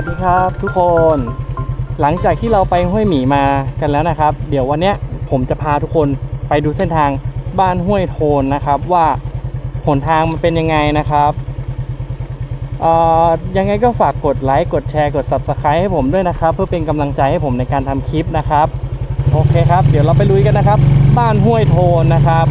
สวัสดีครับทุกคน หลังจากที่เราไปห้วยหมีมากันแล้วนะครับ เดี๋ยววันนี้ผมจะพาทุกคนไปดูเส้นทางบ้านห้วยโทนนะครับว่าหนทางมันเป็นยังไงนะครับยังไงก็ฝากกดไลค์กดแชร์กด Subscribe ให้ผมด้วยนะครับ เพื่อเป็นกำลังใจให้ผมในการทำคลิปนะครับ โอเคครับ เดี๋ยวเราไปลุยกันนะครับ บ้านห้วยโทนนะครับ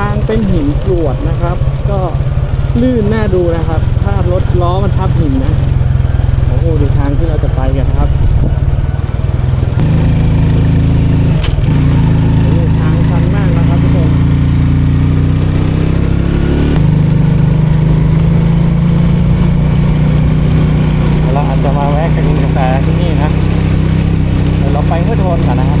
ทางเป็นหินกรวดนะครับ ก็ลื่นน่าดูนะครับ ถ้ารถล้อมันทับ หินนะโอ้โหดูทางที่เราจะไปกันครับโอ้โหทางชันมากนะครับทุกคนเดี๋ยวเราอาจจะมาแวะกินกาแฟที่นี่นะ เดี๋ยวเราไปห้วยโทนก่อนนะครับ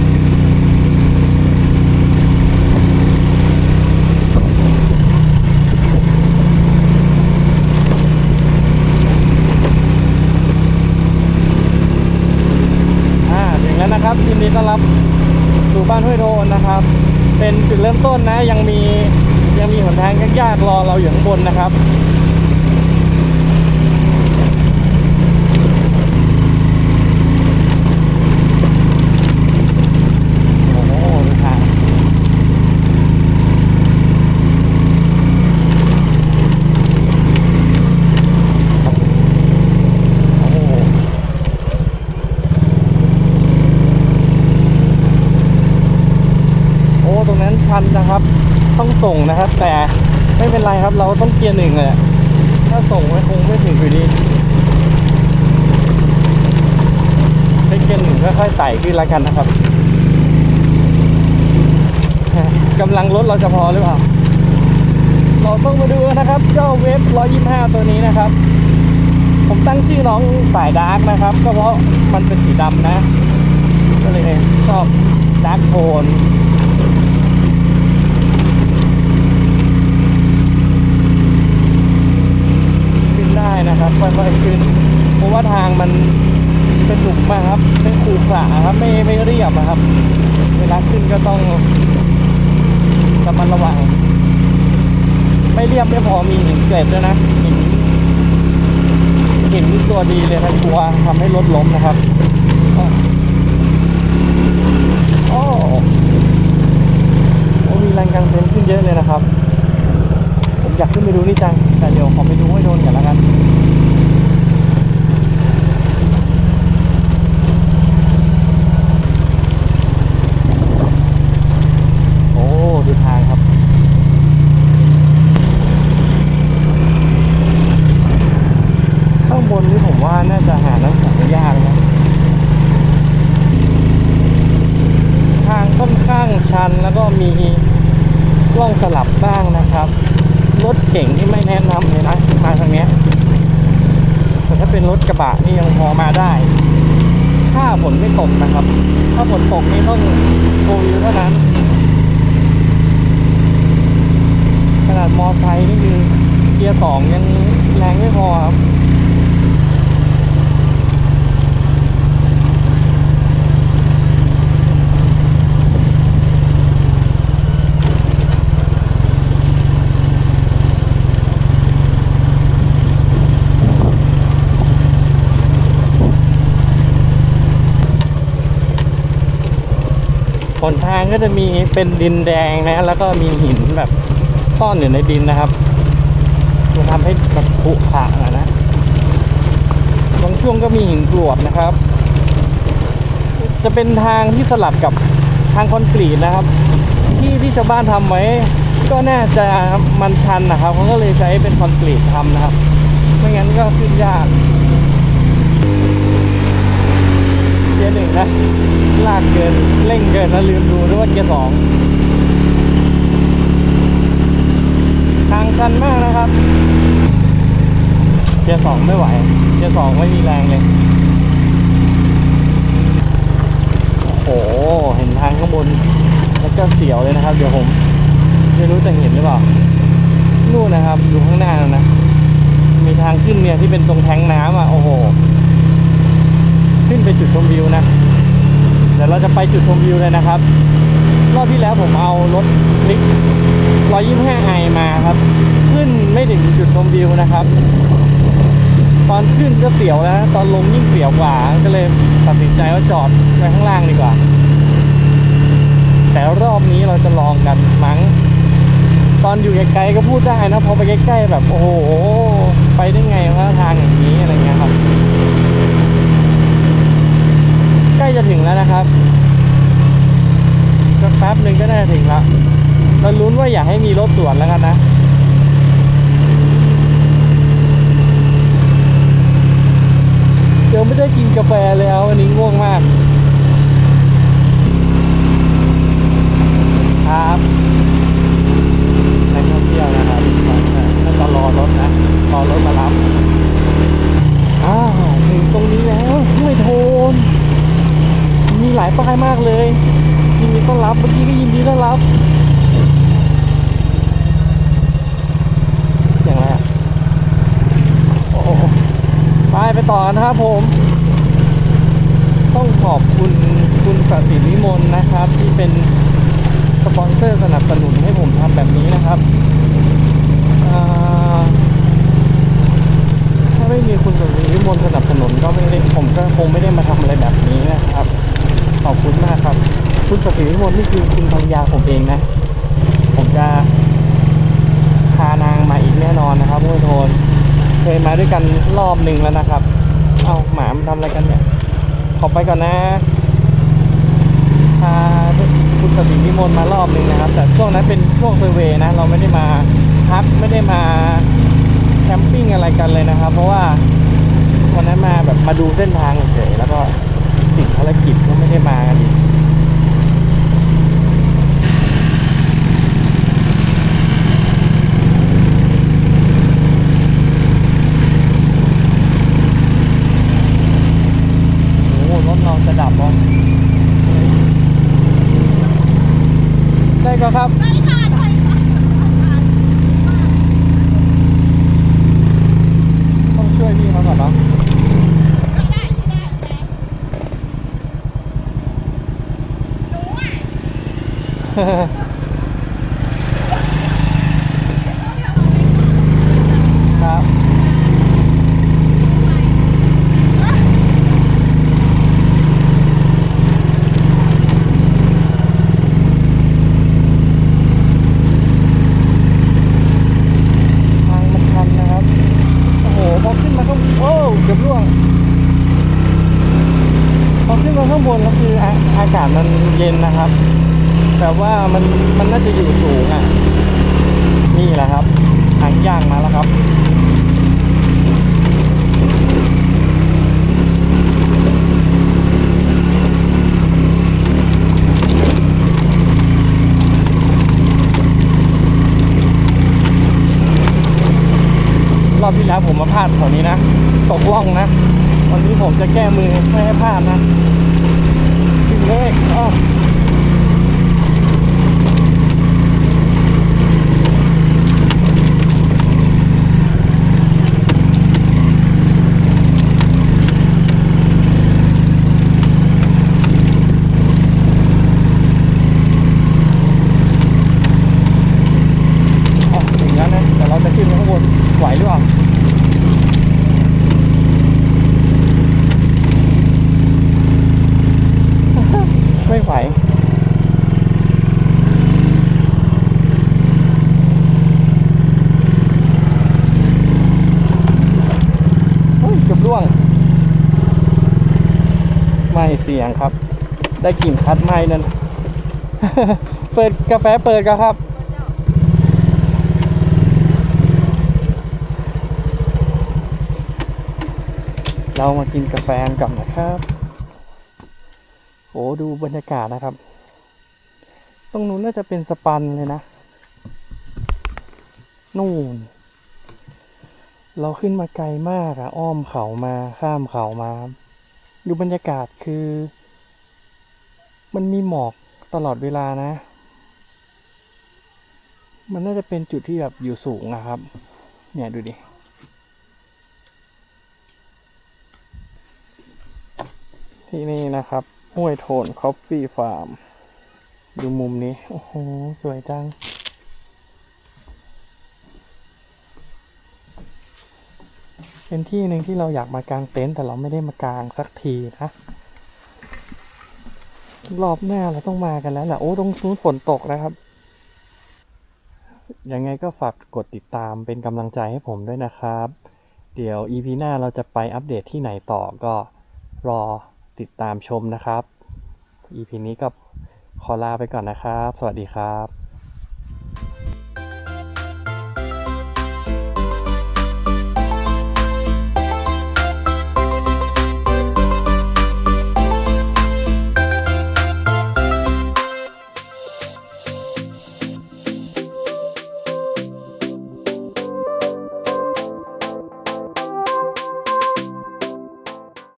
อ่าถึงแล้วนะครับยินดีต้อนรับสู่บ้านห้วยโทนนะครับ เป็นจุดเริ่มต้นนะ ยังมียังมีหนทางยากๆรอเราอยู่ข้างบนนะครับ โอ้โหดูทางโอ้โห โอ้ ตรงนั้นนะครับ ต้องส่งนะครับ แต่ไม่เป็นไรครับ เราต้องเกียร์หนึ่งเลยถ้าส่งไม่คงไม่ถึงอยู่ดีใช้เกียร์หนึ่งค่อยๆไต่ขึ้นแล้วกันนะครับกำลังรถเราจะพอหรือเปล่าเราต้องมาดูนะครับ เจ้าเวฟ125 ตัวนี้นะครับ ผมตั้งชื่อน้องสายดาร์กนะครับ ก็เพราะมันเป็นสีดำนะ ก็เลยชอบดาร์กโทน ขึ้ นะครับค่อยๆขึ้นเพราะว่าทางมันเป็นหลุมมากครับเป็นขรุขระครับไม่ไม่เรียบนะครับ เวลาขึ้นก็ต้องระมัดระวัง ไม่เรียบไม่พอมีหินเกล็ดด้วยนะหินหินตัวดีเลยนะกลัวทำให้รถล้มนะครับอ้อโอ้โอ้มีแรงกางเต็นขึ้นเยอะเลยนะครับ ผมอยากขึ้นไปดูนี่จังแต่เดี๋ยวขอไปดูให้โดนก่อนแล้วกัน โอ้ ดูทางครับ ข้างบนนี่ผมว่าน่าจะหาน้ำแข็งได้ยากนะ ทางค่อนข้างชัน แล้วก็มีร่องสลับบ้างนะครับ รถเก่งที่ไม่แนะนำเลยนะมาทางนี้แต่ถ้าเป็นรถกระบะนี่ยังพอมาได้ ถ้าฝนไม่ตกนะครับ ถ้าฝนตกนี่ต้องโฟวิวเท่านั้น ขนาดมอไซค์นี่คือเกียร์สองยังแรงไม่พอครับ หนทางก็จะมีเป็นดินแดงนะแล้วก็มีหินแบบซ่อนอยู่ในดินนะครับจะทำให้แบบผุผะอะนะบางช่วงก็มีหินกรวดนะครับ จะเป็นทางที่สลับกับทางคอนกรีตนะครับ ที่ที่ชาวบ้านทำไว้ก็น่าจะมันชันนะครับเขาก็เลยใช้เป็นคอนกรีตทำนะครับ ไม่งั้นก็ขึ้นยากเกี ยร์หนึ่งนะนะ ลากเกิน เร่งเกินแล้วลืมดูด้วยว่าเกียร์สองทางชันมากนะครับ เกียร์สองไม่ไหว เกียร์สองไม่มีแรงเลย โอ้โห เห็นทางข้างบน แล้วก็เสียวเลยนะครับ เดี๋ยวผม ไม่รู้จะเห็นหรือเปล่า นู่นนะครับ อยู่ข้างหน้านั่นนะมีทางขึ้นเนี่ยที่เป็นตรงแทงน้ำอะ โอ้โห ขึ้นไปจุดชมวิวนะเดี๋ยวเราจะไปจุดชมวิวเลยนะครับ รอบที่แล้วผมเอารถคลิก 125ไอมาครับ ขึ้นไม่ถึงจุดชมวิวนะครับ ตอนขึ้นก็เสียวแล้ว ตอนลงยิ่งเสียวกว่า ก็เลยตัดสินใจว่าจอดไว้ข้างล่างดีกว่า แต่รอบนี้เราจะลองกันมั้ง ตอนอยู่ไกลๆก็พูดได้นะ พอไปใกล้ๆแบบโอ้โห ไปได้ไงวะทางอย่างนี้อะไรเงี้ยครับ ใกล้จะถึง แล้วนะครับก็แป๊บหนึ่งก็น่าจะถึงล้วเราลุ้นว่าอย่าให้มีรถสวนแล้วกันนะเดี๋ยวไม่ได้กินกาแฟเลยเอาวันนี้ง่วงมาก ครับนักท่องเที่ยวนะครับน่าจะรอรถนะรอรถมารับอ้าวถึงตรงนี้แล้วห้วยโทนมี หลายป้ายมากเลยยินดีต้อนรับเมื่อกี้ก็ยินดีต้อนรับเสียงไรอะโอ้โหไปไปต่อนะครับผม ต้องขอบคุณคุณสศิวิมลนะครับ ที่เป็นสปอนเซอร์สนับสนุนให้ผมทำแบบนี้นะครับถ้าไม่มีคุณสศิวิมลสนับสนุนก็ไม่ได้ผมก็คงไม่ได้มาทำอะไรแบบนี้นะครับ ขอบคุณมากครับคุณสศิวิมลนี่คือคุณภรรยาผมเองนะ ผมจะพานางมาอีกแน่นอนนะครับทุกคนเคยมาด้วยกันรอบหนึ่งแล้วนะครับ เอาหมามันทำอะไรกันเนี่ย ขอไปก่อนนะพาคุณสตินิมนมารอบหนึ่งนะครับ แต่ช่วงนั้นเป็นช่วงเซอร์เวย์นะ เราไม่ได้มาพักไม่ได้มาแคมปิ้งอะไรกันเลยนะครับ เพราะว่าวันนั้นมาแบบมาดูเส้นทางเฉยแล้วก็ ติดภารกิจก็ไม่ได้มากันอีกโอ้รถเราจะดับบ่ได้ก็ครับใช่ค่ะใช่ค่ะ ต้องช่วยพี่เขาก่อนเนาะ ไม่ได้ไม่ได้แต่หนูอะ ครับทางมันชันนะครับ โอ้โห พอขึ้นมาข้างโอ้เกือบร่วง พอขึ้นมาข้างบนแล้วคืออาอากาศมันเย็นนะครับ แต่ว่ามันมันน่าจะอยู่สูงอะ นี่แหละครับหางย่างมาแล้วครับรอบที่แล้วผมมาพลาดแถวนี้นะ ตกล่องนะ วันนี้ผมจะแก้มือไม่ให้พลาดนะถึงเลยอ้ออ๋อถึงแล้วนะ แต่เราจะขึ้นไปข้างบนไหวหรือเปล่า ไม่ไหว เฮ้ยเกือบร่วง ไม่เสียงครับ ได้กลิ่นคัดไม้นั่น เปิดกาแฟเปิดกันครับ เรามากินกาแฟกันก่อนนะครับโอ้ดูบรรยากาศนะครับ ตรงนู้นน่าจะเป็นสปันเลยนะ นู่น เราขึ้นมาไกลมากอะอ้อมเขามาข้ามเขามา ดูบรรยากาศคือ มันมีหมอกตลอดเวลานะ มันน่าจะเป็นจุดที่แบบอยู่สูงอะครับ เนี่ยดูดิที่นี่นะครับห้วยโทนคอฟฟี่ฟาร์ม ดูมุมนี้ โอ้โห สวยจัง เป็นที่หนึ่งที่เราอยากมากางเต็นท์แต่เราไม่ได้มากางสักทีนะรอบหน้าเราต้องมากันแล้วแหละโอ้ตรงนู้นฝนตกนะครับ ยังไงก็ฝากกดติดตามเป็นกำลังใจให้ผมด้วยนะครับ เดี๋ยว EP หน้าเราจะไปอัปเดตที่ไหนต่อก็รอติดตามชมนะครับ EP นี้ก็ขอลาไปก่อนนะครับ สวัสดีครับ